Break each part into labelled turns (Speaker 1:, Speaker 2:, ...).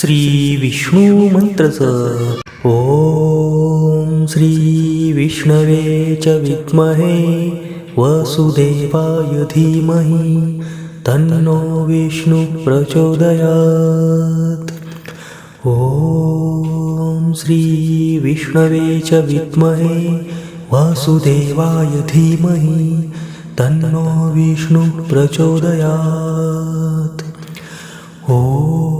Speaker 1: श्री विष्णू मंत्रच ओम श्री विष्णवे च विद्महे वसुदेवाय धीमहि तन्नो विष्णु प्रचोदयात्। ॐ श्री विष्णवे च विद्महे वासुदेवाय धीमहि तन्नो विष्णु प्रचोदयात्। ॐ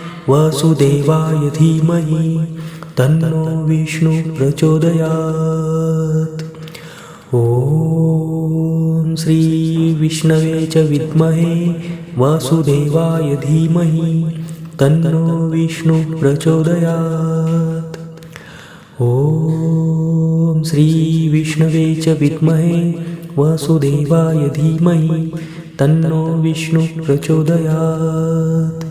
Speaker 1: वासुदेवाय धीमहि तन्नो विष्णु प्रचोदयात्। ॐ श्रीविष्णवे च विद्महे वासुदेवाय धीमहि तन्नो विष्णु प्रचोदयात्। ॐ श्रीविष्णवे च विद्महे वासुदेवाय धीमहि तन्नो विष्णु प्रचोदयात्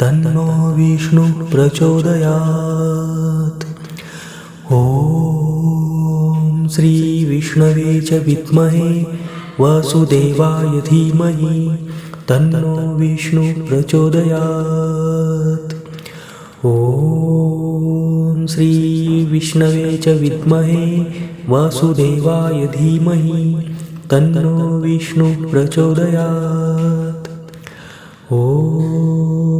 Speaker 1: तन्नो विष्णुः प्रचोदयात्। ॐ श्रीविष्णवे च विद्महे वासुदेवाय धीमहि तन्नो विष्णुः प्रचोदयात्। ॐ श्रीविष्णवे च विद्महे वासुदेवाय धीमहि तन्नो विष्णुः प्रचोदयात्। ॐ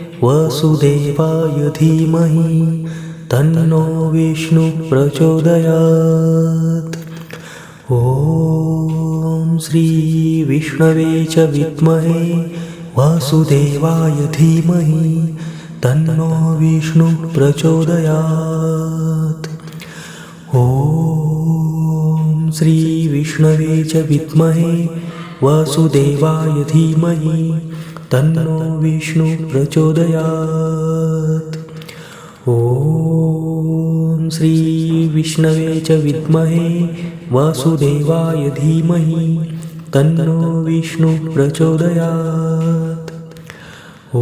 Speaker 1: वसुदेवाय धीमहि तन्नो विष्णुः प्रचोदयात्। ॐ श्रीविष्णवे च विद्महे वासुदेवाय धीमहि तन्नो विष्णुः प्रचोदयात्। ॐ श्रीविष्णवे च विद्महे वासुदेवाय धीमहि तन्नो विष्णुः प्रचोदयात्। ॐ श्रीविष्णवे च विद्महे वासुदेवाय धीमहि तन्नो विष्णुः प्रचोदयात्।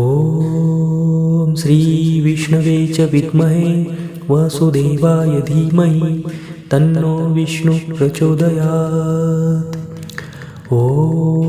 Speaker 1: ॐ श्रीविष्णवे च विद्महे वासुदेवाय धीमहि तन्नो विष्णुः प्रचोदयात्। ॐ